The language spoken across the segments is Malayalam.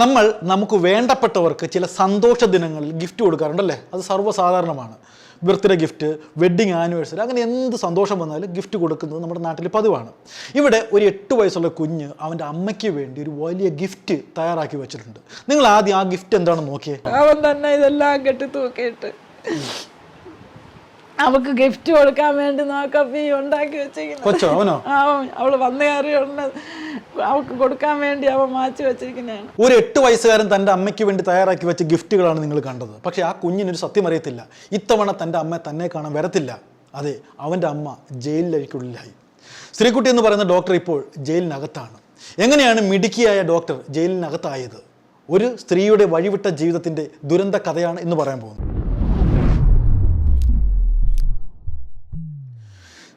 നമ്മൾ നമുക്ക് വേണ്ടപ്പെട്ടവർക്ക് ചില സന്തോഷ ദിനങ്ങളിൽ ഗിഫ്റ്റ് കൊടുക്കാറുണ്ടല്ലേ? അത് സർവസാധാരണമാണ്. ബർത്ത്ഡേ ഗിഫ്റ്റ് വെഡ്ഡിങ് ആനിവേഴ്സറി അങ്ങനെ എന്ത് സന്തോഷം വന്നാലും ഗിഫ്റ്റ് കൊടുക്കുന്നത് നമ്മുടെ നാട്ടിൽ പതിവാണ്. ഇവിടെ ഒരു എട്ട് വയസ്സുള്ള കുഞ്ഞ് അവന്റെ അമ്മയ്ക്ക് വേണ്ടി ഒരു വലിയ ഗിഫ്റ്റ് തയ്യാറാക്കി വെച്ചിട്ടുണ്ട്. നിങ്ങൾ ആദ്യം ആ ഗിഫ്റ്റ് എന്താണെന്ന് നോക്കിയേ. അവൻ തന്നെ ഇതെല്ലാം കെട്ടി തൂക്കിയിട്ട് അവക്ക് ഗിഫ്റ്റ് കൊടുക്കാൻ വേണ്ടി നോക്കപ്പി ഉണ്ടാക്കി വെച്ചിരിക്കുന്നത്. കൊച്ചോ അവനോ? അവൾ വന്നു കയറിയുണ്ട്. അവക്ക് കൊടുക്കാൻ വേണ്ടി അവ മാറ്റി വെച്ചിരിക്കുന്നതാണ് ഒരു എട്ട് വയസ്സുകാരൻ തന്റെ അമ്മയ്ക്ക് വേണ്ടി തയ്യാറാക്കി വെച്ച ഗിഫ്റ്റുകളാണ് നിങ്ങൾ കണ്ടത്. പക്ഷെ ആ കുഞ്ഞിനൊരു സത്യം അറിയത്തില്ല. ഇത്തവണ തന്റെ അമ്മ തന്നെ കാണാൻ വരത്തില്ല. അതെ അവന്റെ അമ്മ ജയിലിലേക്കുള്ളിലായി. ശ്രീകുട്ടി എന്ന് പറയുന്ന ഡോക്ടർ ഇപ്പോൾ ജയിലിനകത്താണ്. എങ്ങനെയാണ് മിടുക്കിയായ ഡോക്ടർ ജയിലിനകത്തായത്? ഒരു സ്ത്രീയുടെ വഴിവിട്ട ജീവിതത്തിന്റെ ദുരന്ത കഥയാണ് എന്ന് പറയാൻ പോകുന്നത്.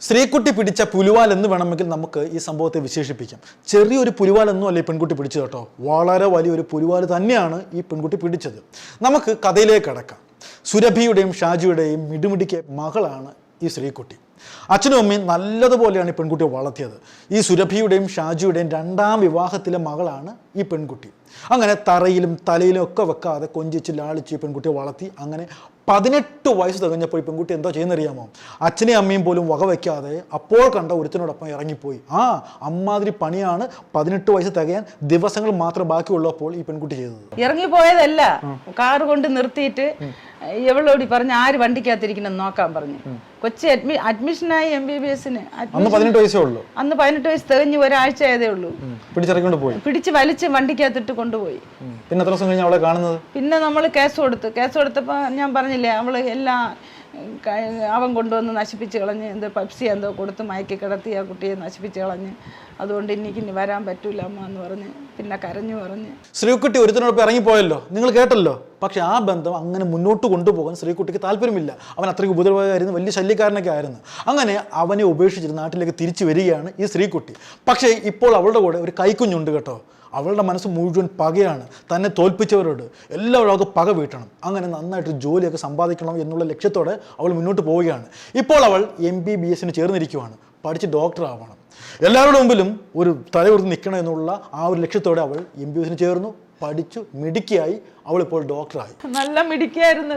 ശ്രീകുട്ടി പിടിച്ച പുലുവാൽ എന്ന് വേണമെങ്കിൽ നമുക്ക് ഈ സംഭവത്തെ വിശേഷിപ്പിക്കാം. ചെറിയൊരു പുലുവാൽ ഒന്നും അല്ല ഈ പെൺകുട്ടി പിടിച്ചത് കേട്ടോ? വളരെ വലിയൊരു പുലുവാൽ തന്നെയാണ് ഈ പെൺകുട്ടി പിടിച്ചത്. നമുക്ക് കഥയിലേക്ക് അടക്കാം സുരഭിയുടെയും ഷാജിയുടെയും മിടുമിടിക്ക് മകളാണ് ഈ സ്ത്രീക്കുട്ടി. അച്ഛനും അമ്മയും നല്ലതുപോലെയാണ് ഈ പെൺകുട്ടിയെ വളർത്തിയത്. ഈ സുരഭിയുടെയും ഷാജിയുടെയും രണ്ടാം വിവാഹത്തിലെ മകളാണ് ഈ പെൺകുട്ടി. അങ്ങനെ തറയിലും തലയിലും ഒക്കെ വെക്കാതെ കൊഞ്ചിച്ച് ലാളിച്ച് ഈ പെൺകുട്ടിയെ വളർത്തി അങ്ങനെ പതിനെട്ട് വയസ്സ് തികഞ്ഞപ്പോൾ ഈ പെൺകുട്ടി എന്തോ ചെയ്യുന്നറിയാമോ? അച്ഛനെയും അമ്മയും പോലും വകവയ്ക്കാതെ അപ്പോൾ കണ്ട ഒരുത്തിനോടൊപ്പം ഇറങ്ങിപ്പോയി. ആ അമ്മാതിരി പണിയാണ് പതിനെട്ട് വയസ്സ് തികയാൻ ദിവസങ്ങൾ മാത്രം ബാക്കിയുള്ളപ്പോൾ ഈ പെൺകുട്ടി ചെയ്തത്. ഇറങ്ങിപ്പോയതല്ല. കാർ കൊണ്ട് നിർത്തിയിട്ട് എവളോടി പറഞ്ഞു ആര് വണ്ടിക്കകത്തിരിക്കണം നോക്കാൻ പറഞ്ഞു. കൊച്ചി അഡ്മി അഡ്മിഷനായി എം ബി ബി എസിന് അന്ന് പതിനെട്ട് വയസ്സേ ഉള്ളൂ. അന്ന് പതിനെട്ട് വയസ്സ് തികഞ്ഞ് ഒരാഴ്ച ആയതേ ഉള്ളൂ. പിടിച്ചിറക്കൊണ്ട് പോയി. പിടിച്ച് വലിച്ച് വണ്ടിക്കകത്തിട്ട് കൊണ്ടുപോയി. പിന്നെ എത്ര ദിവസം കഴിഞ്ഞ് അവളെ കാണുന്നത്? പിന്നെ നമ്മൾ കേസ് കൊടുത്തു കേസ് കൊടുത്തപ്പോൾ ഞാൻ പറഞ്ഞില്ലേ അവൾ എല്ലാം അവൻ കൊണ്ടുവന്ന് നശിപ്പിച്ച് കളഞ്ഞ് എന്തോ പപ്സി എന്തോ കൊടുത്ത് മയക്കി കിടത്തി ആ കുട്ടിയെ നശിപ്പിച്ച് കളഞ്ഞ്. അതുകൊണ്ട് എനിക്ക് ഇനി വരാൻ പറ്റൂല അമ്മ എന്ന് പറഞ്ഞ് പിന്നെ കരഞ്ഞു പറഞ്ഞ്. ശ്രീകുട്ടി ഒരുത്തിനോടൊപ്പം ഇറങ്ങിപ്പോയല്ലോ? നിങ്ങൾ കേട്ടല്ലോ? പക്ഷെ ആ ബന്ധം അങ്ങനെ മുന്നോട്ട് കൊണ്ടുപോകാൻ ശ്രീകുട്ടിക്ക് താല്പര്യമില്ല. അവൻ അത്രയ്ക്ക് ഉപദ്രവകാരായിരുന്നു വലിയ ശല്യക്കാരനൊക്കെ ആയിരുന്നു. അങ്ങനെ അവനെ ഉപേക്ഷിച്ചിട്ട് നാട്ടിലേക്ക് തിരിച്ചു വരികയാണ് ഈ ശ്രീകുട്ടി. പക്ഷേ ഇപ്പോൾ അവളുടെ കൂടെ ഒരു കൈക്കുഞ്ഞുണ്ട് കേട്ടോ. അവളുടെ മനസ്സ് മുഴുവൻ പകയാണ്. തന്നെ തോൽപ്പിച്ചവരോട് എല്ലാവരും അവൾക്ക് പക വീട്ടണം. അങ്ങനെ നന്നായിട്ട് ജോലിയൊക്കെ സമ്പാദിക്കണം എന്നുള്ള ലക്ഷ്യത്തോടെ അവൾ മുന്നോട്ട് പോവുകയാണ്. ഇപ്പോൾ അവൾ എം ബി ബി എസിന് ചേർന്നിരിക്കുവാണ്. പഠിച്ച് ഡോക്ടർ ആവണം. എല്ലാവരുടെ മുമ്പിലും ഒരു തലയുർത്തി നിൽക്കണം എന്നുള്ള ആ ഒരു ലക്ഷ്യത്തോടെ അവൾ എം ബി എസിന് ചേർന്നു പഠിച്ചു മിടുക്കിയായി. അവൾ ഇപ്പോൾ ഡോക്ടറായി നല്ല മിടുക്കിയായിരുന്നു.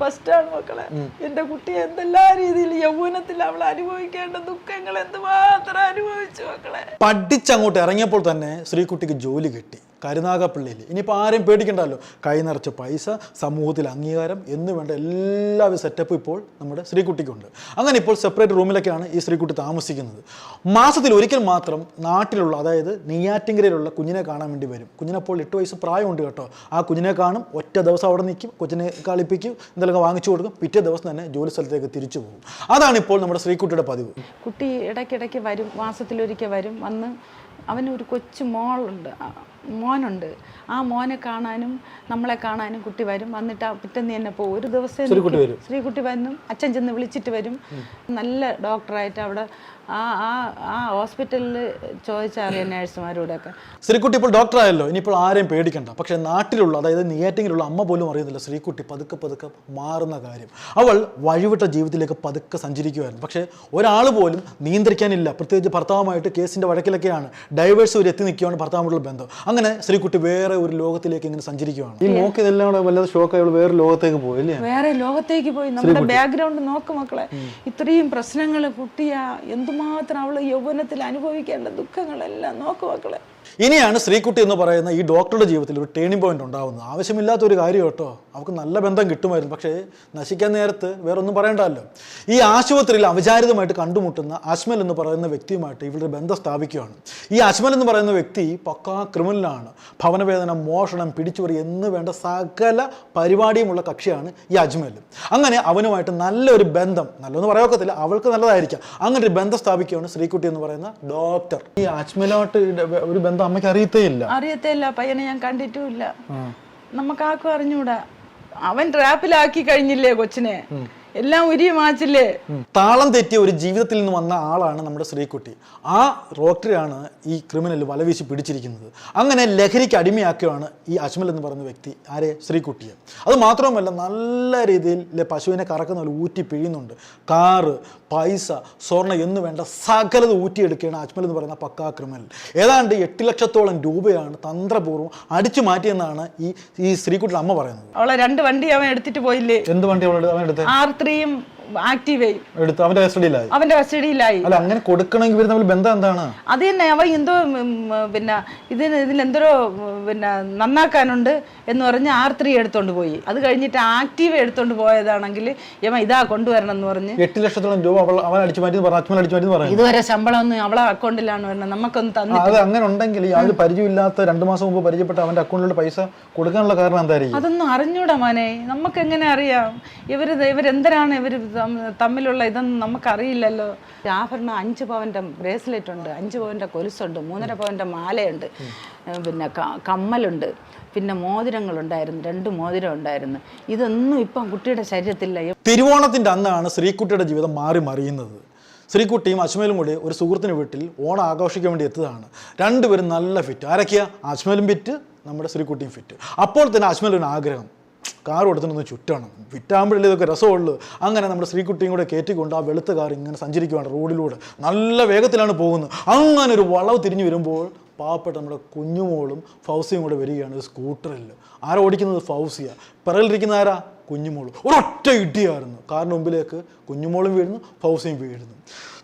ഫസ്റ്റ് ആണ് മക്കളെ. എന്റെ കുട്ടി എന്തെല്ലാ രീതിയിൽ യൗവനത്തിൽ അവൾ അനുഭവിക്കേണ്ട ദുഃഖങ്ങൾ എന്തുമാത്രം അനുഭവിച്ചു മക്കളെ. പഠിച്ചങ്ങോട്ട് ഇറങ്ങിയപ്പോൾ തന്നെ ശ്രീകുട്ടിക്ക് ജോലി കിട്ടി. കരുനാഗപ്പള്ളിയിൽ ഇനിയിപ്പോൾ ആരെയും പേടിക്കണ്ടല്ലോ? കൈ നിറച്ച പൈസ സമൂഹത്തിൽ അംഗീകാരം എന്ന് വേണ്ട എല്ലാവിധ സെറ്റപ്പ് ഇപ്പോൾ നമ്മുടെ ശ്രീകുട്ടിക്കുണ്ട്. അങ്ങനെ ഇപ്പോൾ സെപ്പറേറ്റ് റൂമിലൊക്കെയാണ് ഈ ശ്രീകുട്ടി താമസിക്കുന്നത്. മാസത്തിൽ ഒരിക്കൽ മാത്രം നാട്ടിലുള്ള അതായത് നെയ്യാറ്റിങ്കരയിലുള്ള കുഞ്ഞിനെ കാണാൻ വേണ്ടി വരും. കുഞ്ഞിനപ്പോൾ എട്ട് വയസ്സ് പ്രായമുണ്ട് കേട്ടോ. ആ കുഞ്ഞിനെ കാണും ഒറ്റ ദിവസം അവിടെ നിൽക്കും കൊച്ചിനെ കളിപ്പിക്കും എന്തെങ്കിലും വാങ്ങിച്ചു കൊടുക്കും. പിറ്റേ ദിവസം തന്നെ ജോലി സ്ഥലത്തേക്ക് തിരിച്ചു പോകും. അതാണ് ഇപ്പോൾ നമ്മുടെ ശ്രീകുട്ടിയുടെ പതിവ്. കുട്ടി ഇടയ്ക്കിടയ്ക്ക് വരും മാസത്തിലൊരിക്കൽ വരും വന്ന് അവന് ഒരു കൊച്ചു മോളുണ്ട്. മോനുണ്ട്. ആ മോനെ കാണാനും നമ്മളെ കാണാനും കുട്ടി വരും. വന്നിട്ട് ആ പിറ്റേന്ന് തന്നെ പോകും. ഒരു ദിവസം. ശ്രീകുട്ടി വരും. അച്ഛൻ ചെന്ന് വിളിച്ചിട്ട് വരും. നല്ല ഡോക്ടറായിട്ട് അവിടെ ആ ആ ആ ഹോസ്പിറ്റലിൽ ചോദിച്ചറിയാം നേഴ്സുമാരോടൊക്കെ. ശ്രീകുട്ടി ഇപ്പോൾ ഡോക്ടറായല്ലോ. ഇനിയിപ്പോൾ ആരെയും പേടിക്കണ്ട. പക്ഷേ നാട്ടിലുള്ള അതായത് നെയ്യാറ്റിങ്ങിലുള്ള അമ്മ പോലും അറിയുന്നില്ല ശ്രീകുട്ടി പതുക്കെ പതുക്കെ മാറുന്ന കാര്യം. അവൾ വഴിവിട്ട ജീവിതത്തിലേക്ക് പതുക്കെ സഞ്ചരിക്കുമായിരുന്നു പക്ഷേ ഒരാൾ പോലും നിയന്ത്രിക്കാനില്ല. പ്രത്യേകിച്ച് ഭർത്താവുമായിട്ട് കേസിന്റെ വഴക്കിലൊക്കെയാണ് ഡൈവേഴ്സ് ഒരു എത്തി നിൽക്കുകയാണ് ഭർത്താവുമായിട്ടുള്ള ബന്ധം. അങ്ങനെ ശ്രീകുട്ടി വേറെ ഒരു ലോകത്തിലേക്ക് ഇങ്ങനെ സഞ്ചരിക്കുകയാണ് ഈ നോക്ക് ഇതെല്ലാം കൂടെ വല്ലാതെ ഷോക്കായി വേറെ ലോകത്തേക്ക് പോയി അല്ലേ? വേറെ ലോകത്തേക്ക് പോയി. നമ്മുടെ ബാക്ക്ഗ്രൗണ്ട് നോക്ക് മക്കളെ. ഇത്രയും പ്രശ്നങ്ങൾ കുട്ടിയ എന്തുമാത്രം അവൾ യൗവനത്തിൽ അനുഭവിക്കേണ്ട ദുഃഖങ്ങളെല്ലാം നോക്ക് മക്കളെ. ഇനിയാണ് ശ്രീകുട്ടി എന്ന് പറയുന്ന ഈ ഡോക്ടറുടെ ജീവിതത്തിൽ ഒരു ടേണിംഗ് പോയിന്റ് ഉണ്ടാവുന്നത്. ആവശ്യമില്ലാത്ത ഒരു കാര്യം കേട്ടോ. അവർക്ക് നല്ല ബന്ധം കിട്ടുമായിരുന്നു. പക്ഷേ നശിക്കാൻ നേരത്ത് വേറെ ഒന്നും പറയണ്ടല്ലോ. ഈ ആശുപത്രിയിൽ അവചാരിതമായിട്ട് കണ്ടുമുട്ടുന്ന അജ്മൽ എന്ന് പറയുന്ന വ്യക്തിയുമായിട്ട് ഇവരുടെ ബന്ധം സ്ഥാപിക്കുകയാണ്. ഈ അജ്മൽ എന്ന് പറയുന്ന വ്യക്തി പക്കാ ക്രിമിനലാണ്. ഭവനവേദന മോഷണം പിടിച്ചുപറി എന്ന് വേണ്ട സകല പരിപാടിയുമുള്ള കക്ഷിയാണ് ഈ അജ്മൽ. അങ്ങനെ അവനുമായിട്ട് നല്ലൊരു ബന്ധം നല്ലതെന്ന് പറയൊക്കത്തില്ല അവൾക്ക് നല്ലതായിരിക്കാം. അങ്ങനെ ഒരു ബന്ധം സ്ഥാപിക്കുകയാണ് ശ്രീകുട്ടി എന്ന് പറയുന്ന ഡോക്ടർ. ഈ അജ്മലോട്ട് ഒരു ബന്ധം അമ്മയ്ക്ക് അറിയത്തേ ഇല്ല അറിയത്തില്ല പയ്യനെ ഞാൻ കണ്ടിട്ടുമില്ല. നമുക്ക് ആർക്കും അറിഞ്ഞൂടാ. അവൻ ട്രാപ്പിലാക്കി കഴിഞ്ഞില്ലേ കൊച്ചിനെ? എല്ലാം ഉരി മാച്ചില്ലേ? താളം തെറ്റിയ ഒരു ജീവിതത്തിൽ നിന്ന് വന്ന ആളാണ് നമ്മുടെ ശ്രീകുട്ടി. ആ റോക്ടറിയാണ് ഈ ക്രിമിനൽ വലവീശി പിടിച്ചിരിക്കുന്നത്. അങ്ങനെ ലഹരിക്ക് അടിമയാക്കുകയാണ് ഈ അജ്മൽ എന്ന് പറയുന്ന വ്യക്തി ആരെ? ശ്രീകുട്ടിയെ. അത് മാത്രമല്ല നല്ല രീതിയിൽ പശുവിനെ കറക്കുന്ന പോലെ ഊറ്റി പിഴിയുന്നുണ്ട്. കാറ് പൈസ സ്വർണ എന്ന് വേണ്ട സകലത് ഊറ്റിയെടുക്കുകയാണ് അജ്മൽ എന്ന് പറയുന്ന പക്കാ ക്രിമിനൽ. ഏതാണ്ട് എട്ട് ലക്ഷത്തോളം രൂപയാണ് തന്ത്രപൂർവം അടിച്ചു മാറ്റിയെന്നാണ് ഈ ഈ ശ്രീകുട്ടിയുടെ അമ്മ പറയുന്നത്. അവളെ രണ്ട് വണ്ടി അവൻ എടുത്തിട്ട് പോയില്ലേ? എന്ത് വണ്ടി അവൾ അവൻ എടുത്തത് ആർ ഇത്രയും ത്രീയും ആക്റ്റീവയും എടുത്ത് അവന്റെ കസ്റ്റഡിയിലായി. അവന്റെ കസ്റ്റഡിയിലായി. അല്ല അങ്ങനെ കൊടുക്കണമെങ്കിൽ ഇവർ തമ്മിൽ ബന്ധം എന്താണ്? അത് തന്നെ അവ എന്തോ പിന്നെ ഇതിന് ഇതിൽ എന്തോ പിന്നെ നന്നാക്കാനുണ്ട് എന്ന് പറഞ്ഞ് ആർ ത്രീ എടുത്തോണ്ട് പോയി. അത് കഴിഞ്ഞിട്ട് ആക്റ്റീവ് എടുത്തോണ്ട് പോയതാണെങ്കിൽ യമ ഇതാ കൊണ്ടുവരണം എന്ന് പറഞ്ഞ് എട്ട് ലക്ഷത്തോളം രൂപ അവൾ അവൻ അടിച്ചു മാറ്റി പറഞ്ഞു അടിച്ചു മാറ്റി പറഞ്ഞു ഇതുവരെ ശമ്പളം ഒന്നും അവളെ അക്കൗണ്ടിലാണ് വരുന്നത് നമുക്കൊന്ന് തന്നെ അത് അങ്ങനെ ഉണ്ടെങ്കിൽ യാതൊരു പരിചയമില്ലാത്ത രണ്ടു മാസം മുമ്പ് പരിചയപ്പെട്ട അവന്റെ അക്കൗണ്ടിലുള്ള പൈസ കൊടുക്കാനുള്ള കാരണം എന്തായിരിക്കും? അതൊന്നും അറിഞ്ഞൂടാ മോനെ. നമുക്ക് എങ്ങനെ അറിയാം? ഇവർ ഇവരെന്തരാണ് ഇവർ തമ്മിലുള്ള ഇതൊന്നും നമുക്കറിയില്ലല്ലോ. ആഭരണം അഞ്ച് പവന്റെ ബ്രേസ്ലെറ്റ് ഉണ്ട് അഞ്ച് പവന്റെ കൊലുസുണ്ട് മൂന്നര പവന്റെ മാലയുണ്ട് പിന്നെ കമ്മലുണ്ട് പിന്നെ മോതിരങ്ങളുണ്ടായിരുന്നു രണ്ട് മോതിരം ഉണ്ടായിരുന്നു. ഇതൊന്നും ഇപ്പം കുട്ടിയുടെ ശരീരത്തില്ല തിരുവോണത്തിന്റെ അന്നാണ് ശ്രീകുട്ടിയുടെ ജീവിതം മാറി മറിയുന്നത്. ശ്രീകുട്ടിയും അജ്മലും കൂടി ഒരു സുഹൃത്തിന് വീട്ടിൽ ഓണം ആഘോഷിക്കാൻ വേണ്ടി എത്തിയതാണ്. രണ്ടുപേരും നല്ല ഫിറ്റ് ആരൊക്കെയാ? അജ്മലും ഫിറ്റ് നമ്മുടെ ശ്രീകുട്ടിയും ഫിറ്റ് അപ്പോൾ തന്നെ അജ്മലിന് ആഗ്രഹം. കാർ കൊടുത്തിട്ടൊന്ന് ചുറ്റണം. വിറ്റാമ്പിളിൽ ഇതൊക്കെ രസമുള്ളൂ. അങ്ങനെ നമ്മുടെ ശ്രീകുട്ടിയും കൂടെ കയറ്റിക്കൊണ്ട് ആ വെളുത്ത കാർ ഇങ്ങനെ സഞ്ചരിക്കുകയാണ് റോഡിലൂടെ. നല്ല വേഗത്തിലാണ് പോകുന്നത്. അങ്ങനെ ഒരു വളവ് തിരിഞ്ഞു വരുമ്പോൾ പാവപ്പെട്ട നമ്മുടെ കുഞ്ഞുമോളും ഫൗസിയും കൂടെ വരികയാണ് സ്കൂട്ടറിൽ ആരാ ഓടിക്കുന്നത്? ഫൗസിയ. പിറകിലിരിക്കുന്ന ആരാ? കുഞ്ഞുമോളും. ഒരൊറ്റ ഇടിയായിരുന്നു. കാറിന് മുമ്പിലേക്ക് കുഞ്ഞുമോളും വീഴുന്നു ഫൗസിയും വീഴുന്നു.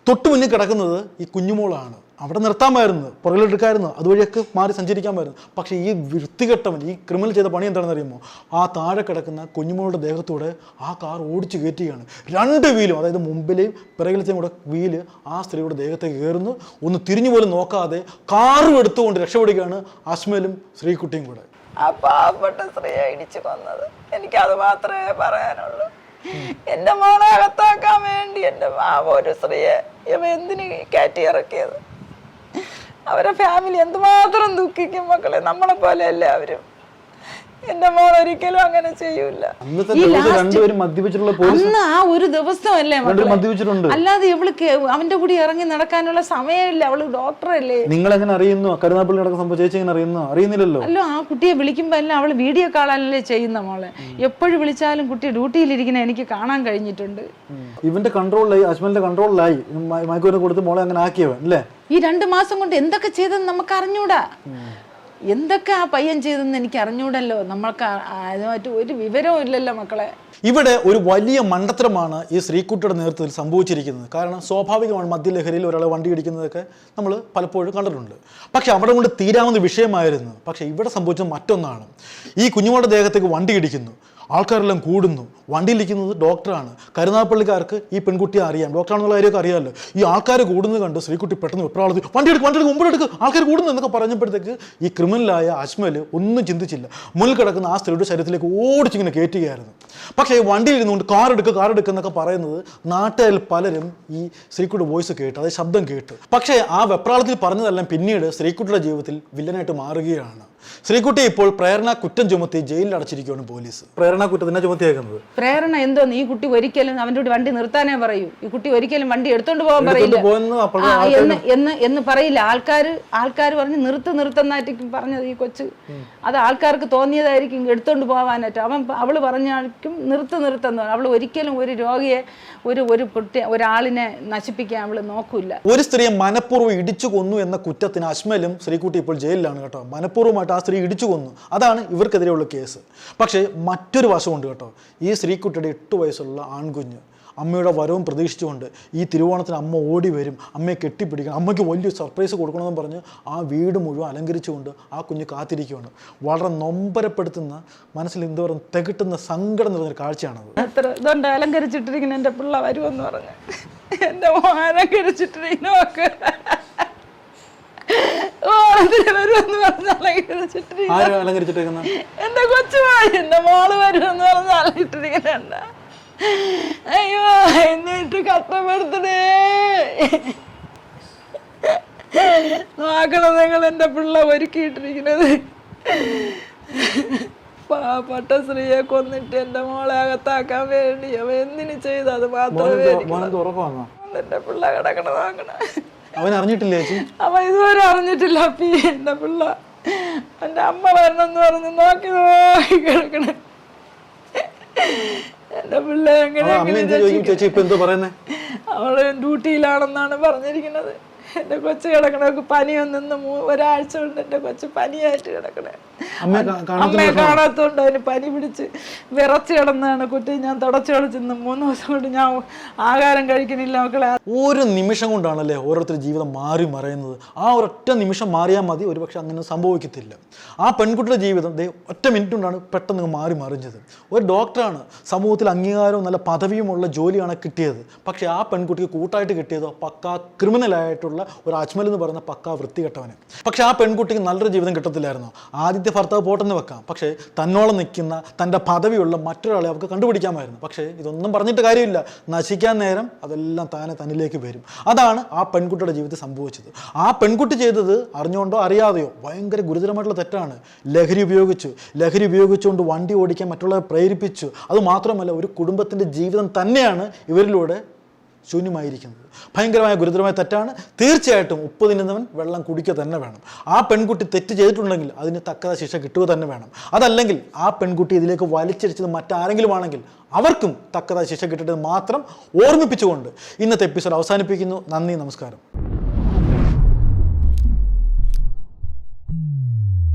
തൊട്ട് മുന്നിൽ കിടക്കുന്നത് ഈ കുഞ്ഞുമോളാണ്. അവിടെ നിർത്താമായിരുന്നു പുറകിലെടുക്കായിരുന്നു അതുവഴിയൊക്കെ മാറി സഞ്ചരിക്കാമായിരുന്നു. പക്ഷേ ഈ വൃത്തികെട്ടവൻ ഈ ക്രിമിനൽ ചെയ്ത പണി എന്താണെന്ന് അറിയുമോ ആ താഴെ കിടക്കുന്ന കുഞ്ഞുമോളുടെ ദേഹത്തൂടെ ആ കാർ ഓടിച്ചു കയറ്റുകയാണ്. രണ്ട് വീലും അതായത് മുമ്പിലെയും പിറകിലത്തെയും കൂടെ വീൽ ആ സ്ത്രീയുടെ ദേഹത്തേക്ക് കയറുന്നു. ഒന്ന് തിരിഞ്ഞു പോലും നോക്കാതെ കാറും എടുത്തുകൊണ്ട് രക്ഷപ്പെടുകയാണ് അസ്മലും ശ്രീകുട്ടിയും കൂടെ. ആ പാവപ്പെട്ട സ്ത്രീയെ ഇടിച്ചു കൊന്നത്. എനിക്കത് മാത്രമേ പറയാനുള്ളൂ. എന്റെ മോളെ അകത്താക്കാൻ വേണ്ടി എന്റെ മാവ ഒരു സ്ത്രീയെ ഇവ എന്തിന് കയറ്റി ഇറക്കിയത്? അവരെ ഫാമിലി എന്തുമാത്രം ദുഃഖിക്കും മക്കളെ? നമ്മളെ പോലെ പോലെയല്ലേ അവരും എന്റെ മോൾ ഒരിക്കലും അങ്ങനെ ചെയ്യൂല. അന്ന് ആ ഒരു ദിവസം അല്ലേ അല്ലാതെ ഇവൾക്ക് അവന്റെ കൂടി ഇറങ്ങി നടക്കാനുള്ള സമയമില്ല. അവൾ ഡോക്ടറല്ലേ? നിങ്ങൾ എങ്ങനെ അറിയുന്നു? കരുനാപ്പള്ളി നടക്കുന്ന സംഭവം ചേച്ചി എങ്ങനെ അറിയുന്നു? അറിയുന്നില്ലല്ലോ. അല്ലോ ആ കുട്ടിയെ വിളിക്കുമ്പോ എല്ലാം അവൾ വീഡിയോ കാണാനല്ലേ ചെയ്യുന്ന മോളെ? എപ്പോഴും വിളിച്ചാലും കുട്ടി ഡ്യൂട്ടിയിലിരിക്കുന്ന എനിക്ക് കാണാൻ കഴിഞ്ഞിട്ടുണ്ട്. ഇവന്റെ കൺട്രോളിലായി അജ്മലിന്റെ കൺട്രോളിലായി മയക്കുവിനെ കൊടുത്ത് മോളെ അങ്ങനെ ആക്കിയവൻ അല്ലേ? ഈ രണ്ട് മാസം കൊണ്ട് എന്തൊക്കെ ചെയ്തെന്ന് നമുക്ക് അറിഞ്ഞൂടാ. എന്തൊക്കെ ആ പയ്യൻ ചെയ്തെന്ന് എനിക്ക് അറിഞ്ഞൂടല്ലോ. നമ്മൾക്ക് അതിനായിട്ട് ഒരു വിവരവും ഇല്ലല്ലോ മക്കളെ. ഇവിടെ ഒരു വലിയ മണ്ടത്തരമാണ് ഈ ശ്രീക്കുട്ടിയുടെ നേതൃത്വത്തിൽ സംഭവിച്ചിരിക്കുന്നത്. കാരണം സ്വാഭാവികമാണ് മദ്യലഹരിയിൽ ഒരാളെ വണ്ടി ഇടിക്കുന്നതൊക്കെ നമ്മൾ പലപ്പോഴും കണ്ടിട്ടുണ്ട്. പക്ഷെ അവിടെ കൊണ്ട് തീരാവുന്ന വിഷയമായിരുന്നു. പക്ഷെ ഇവിടെ സംഭവിച്ചത് മറ്റൊന്നാണ്. ഈ കുഞ്ഞുങ്ങളുടെ ദേഹത്തേക്ക് വണ്ടി ഇടിക്കുന്നു. ആൾക്കാരെല്ലാം കൂടുന്നു. വണ്ടിയിലിരിക്കുന്നത് ഡോക്ടറാണ്. കരുനാപ്പള്ളിക്കാർക്ക് ഈ പെൺകുട്ടിയെ അറിയാം. ഡോക്ടറാണെന്നുള്ള കാര്യമൊക്കെ അറിയാമല്ലോ. ഈ ആൾക്കാർ കൂടുന്നത് കണ്ട് ശ്രീകുട്ടി പെട്ടെന്ന് വെപ്രാളത്തിൽ വണ്ടി എടുക്കും വണ്ടി എടുക്കും മുമ്പിലെടുക്ക് ആൾക്കാർ കൂടുന്നു എന്നൊക്കെ പറഞ്ഞപ്പോഴത്തേക്ക് ഈ ക്രിമിനലായ അജ്മൽ ഒന്നും ചിന്തിച്ചില്ല. മുന്നിൽ കിടക്കുന്ന ആ സ്ത്രീയുടെ ശരീരത്തിലേക്ക് ഓടിച്ചിങ്ങനെ കയറ്റുകയായിരുന്നു. പക്ഷേ വണ്ടിയിൽ ഇരുന്നുകൊണ്ട് കാർ എടുക്കുക കാർ എടുക്കുന്നൊക്കെ പറയുന്നത് നാട്ടുകാരിൽ പലരും ഈ ശ്രീക്കുട്ടി വോയിസ് കേട്ടു അതായത് ശബ്ദം കേട്ടു. പക്ഷേ ആ വെപ്രാളത്തിൽ പറഞ്ഞതെല്ലാം പിന്നീട് ശ്രീക്കുട്ടിയുടെ ജീവിതത്തിൽ വില്ലനായിട്ട് മാറുകയാണ്. ശ്രീകുട്ടി ഇപ്പോൾ പ്രേരണ കുറ്റം ചുമത്തി ജയിലിൽ അടച്ചിരിക്കുകയാണ് പോലീസ്. പ്രേരണ കുറ്റത്തിനെ ചുമത്തിയേക്കുന്നത്. പ്രേരണ എന്തോന്ന് ഈ കുട്ടി ഒരിക്കലും അവന്റെ കൂടി വണ്ടി നിർത്താനേ പറയൂ. ഈ കുട്ടി ഒരിക്കലും വണ്ടി എടുത്തോണ്ട് പോകാൻ പറയില്ല. ആ, എന്ന് എന്ന് എന്ന് പറയില്ല. ആൾക്കാർ ആൾക്കാർ പറഞ്ഞ് നിർത്ത് നിർത്തുന്നായിരിക്കും പറഞ്ഞത് ഈ കൊച്ച്. അത് ആൾക്കാർക്ക് തോന്നിയതായിരിക്കും എടുത്തോണ്ട് പോകാനായിട്ട്. അവൻ അവൾ പറഞ്ഞായിരിക്കും നിർത്ത് നിർത്തുന്ന അവൾ ഒരിക്കലും ഒരു രോഗിയെ ഒരു ഒരു കുട്ടി ഒരാളിനെ നശിപ്പിക്കാൻ അവൾ നോക്കൂല. ഒരു സ്ത്രീയെ മനഃപൂർവം ഇടിച്ചു കൊന്നു എന്ന കുറ്റത്തിന് അശ്മലും ശ്രീകുട്ടി ഇപ്പോൾ ജയിലിലാണ് കേട്ടോ. മനഃപൂർവമായിട്ട് ആ സ്ത്രീ ഇടിച്ചു കൊന്നു. അതാണ് ഇവർക്കെതിരെയുള്ള കേസ്. പക്ഷേ മറ്റൊരു വശമുണ്ട് കേട്ടോ. ഈ സ്ത്രീക്കുട്ടിയുടെ എട്ട് വയസ്സുള്ള ആൺകുഞ്ഞ് അമ്മയുടെ വരവും പ്രതീക്ഷിച്ചുകൊണ്ട് ഈ തിരുവോണത്തിന് അമ്മ ഓടി വരും അമ്മയെ കെട്ടിപ്പിടിക്കണം അമ്മയ്ക്ക് വലിയ സർപ്രൈസ് കൊടുക്കണമെന്ന് പറഞ്ഞ് ആ വീട് മുഴുവൻ അലങ്കരിച്ചുകൊണ്ട് ആ കുഞ്ഞ് കാത്തിരിക്കുകയാണ്. വളരെ നൊമ്പരപ്പെടുത്തുന്ന മനസ്സിൽ എന്തോരം പറയുക തികട്ടുന്ന സങ്കടം നിറഞ്ഞൊരു കാഴ്ചയാണത്. എത്ര ഇതുണ്ട് അലങ്കരിച്ചിട്ടിരിക്കുന്ന എന്റെ പിള്ള വരുമെന്ന് പറഞ്ഞു. എന്റെ അലങ്കരിച്ചിട്ടിരിക്കുന്ന ഓണത്തിന് വരുമെന്ന് പറഞ്ഞ് അലങ്കരിച്ചിട്ടിരിക്കുന്ന. ആരും അലങ്കരിച്ചിട്ടേക്കുന്ന? എന്റെ കൊച്ചുമായി എന്റെ മോൾ വരുമെന്ന് പറഞ്ഞ് അലങ്ങിട്ടിരിക്കുന്നുണ്ട് അയ്യോ എന്നിട്ട് കഷ്ടപ്പെടുത്തണേ. നോക്കണം നിങ്ങൾ എന്റെ പിള്ള ഒരുക്കിയിട്ടിരിക്കുന്നത്. പാവപ്പെട്ട സ്ത്രീയെ കൊന്നിട്ട് എന്റെ മോളെ അകത്താക്കാൻ വേണ്ടി അവ എന്തിനു ചെയ്ത് അത് മാത്രമേ എന്റെ എന്റെ പിള്ള കിടക്കണ നോക്കണ. അവൻ അറിഞ്ഞിട്ടില്ലേ ചേച്ചി? അവൻ ഇതുവരെ അറിഞ്ഞിട്ടില്ല അപ്പി എന്റെ പിള്ള. എന്റെ അമ്മ വരണമെന്ന് പറഞ്ഞു നോക്കി നോക്കി കിടക്കണ. എന്റെ പിള്ള എങ്ങനെ ചേച്ചി ഇപ്പൊ എന്തോ പറയുന്നേ? അവൾ ഡ്യൂട്ടിയിലാണെന്നാണ് പറഞ്ഞിരിക്കുന്നത്. എന്റെ കൊച്ചു കിടക്കണക്ക് പനി വന്നിന്ന് ഒരാഴ്ച കൊണ്ട് എന്റെ കൊച്ചു പനിയായിട്ട് കിടക്കണേ. അമ്മയെ കാണാത്തോണ്ട് അതിന് പനി പിടിച്ച് വിറച്ച് കിടന്നാണ് കുട്ടി. ഞാൻ തുടച്ചു കളിച്ചിന്ന് മൂന്ന് ദിവസം കൊണ്ട് ഞാൻ ആഹാരം കഴിക്കണില്ല മക്കളെ. ഒരു നിമിഷം കൊണ്ടാണല്ലേ ഓരോരുത്തർ ജീവിതം മാറി മറയുന്നത്? ആ ഒരൊറ്റ നിമിഷം മാറിയാൽ മതി. ഒരുപക്ഷെ അങ്ങനെ സംഭവിക്കത്തില്ല. ആ പെൺകുട്ടിയുടെ ജീവിതം ഒറ്റ മിനിറ്റ് കൊണ്ടാണ് പെട്ടെന്ന് മാറി മറിഞ്ഞത്. ഒരു ഡോക്ടറാണ് സമൂഹത്തിൽ അംഗീകാരവും നല്ല പദവിയുമുള്ള ജോലിയാണ് കിട്ടിയത്. പക്ഷേ ആ പെൺകുട്ടിക്ക് കൂട്ടായിട്ട് കിട്ടിയതോ പക്കാ ക്രിമിനലായിട്ടുള്ള ഒരു അജ്മൽ എന്ന് പറയുന്ന പക്കാ വൃത്തികെട്ടവന്. പക്ഷേ ആ പെൺകുട്ടിക്ക് നല്ലൊരു ജീവിതം കിട്ടത്തില്ലായിരുന്നു. ആദ്യത്തെ ഭർത്താവ് പോട്ടെന്ന് വെക്കാം. പക്ഷേ തന്നോളം നിൽക്കുന്ന തന്റെ പദവിയുള്ള മറ്റൊരാളെ അവർക്ക് കണ്ടുപിടിക്കാമായിരുന്നു. പക്ഷേ ഇതൊന്നും പറഞ്ഞിട്ട് കാര്യമില്ല. നശിക്കാൻ നേരം അതെല്ലാം താനെ തന്നിലേക്ക് വരും. അതാണ് ആ പെൺകുട്ടിയുടെ ജീവിതത്തിൽ സംഭവിച്ചത്. ആ പെൺകുട്ടി ചെയ്തത് അറിഞ്ഞുകൊണ്ടോ അറിയാതെയോ ഭയങ്കര ഗുരുതരമായിട്ടുള്ള തെറ്റാണ്. ലഹരി ഉപയോഗിച്ചു ലഹരി ഉപയോഗിച്ചുകൊണ്ട് വണ്ടി ഓടിക്കാൻ മറ്റുള്ളവരെ പ്രേരിപ്പിച്ചു അതുമാത്രമല്ല ഒരു കുടുംബത്തിന്റെ ജീവിതം തന്നെയാണ് ഇവരിലൂടെ ശൂന്യമായിരിക്കുന്നത്. ഭയങ്കരമായ ഗുരുതരമായ തെറ്റാണ്. തീർച്ചയായിട്ടും ഉപ്പ് തിന്നുന്നവൻ വെള്ളം കുടിക്കുക തന്നെ വേണം. ആ പെൺകുട്ടി തെറ്റ് ചെയ്തിട്ടുണ്ടെങ്കിൽ അതിന് തക്കത ശിക്ഷ കിട്ടുക തന്നെ വേണം. അതല്ലെങ്കിൽ ആ പെൺകുട്ടി ഇതിലേക്ക് വലിച്ചടിച്ചത് മറ്റാരെങ്കിലും ആണെങ്കിൽ അവർക്കും തക്കത ശിക്ഷ കിട്ടേണ്ടത് മാത്രം ഓർമ്മിപ്പിച്ചുകൊണ്ട് ഇന്നത്തെ എപ്പിസോഡ് അവസാനിപ്പിക്കുന്നു. നന്ദി നമസ്കാരം.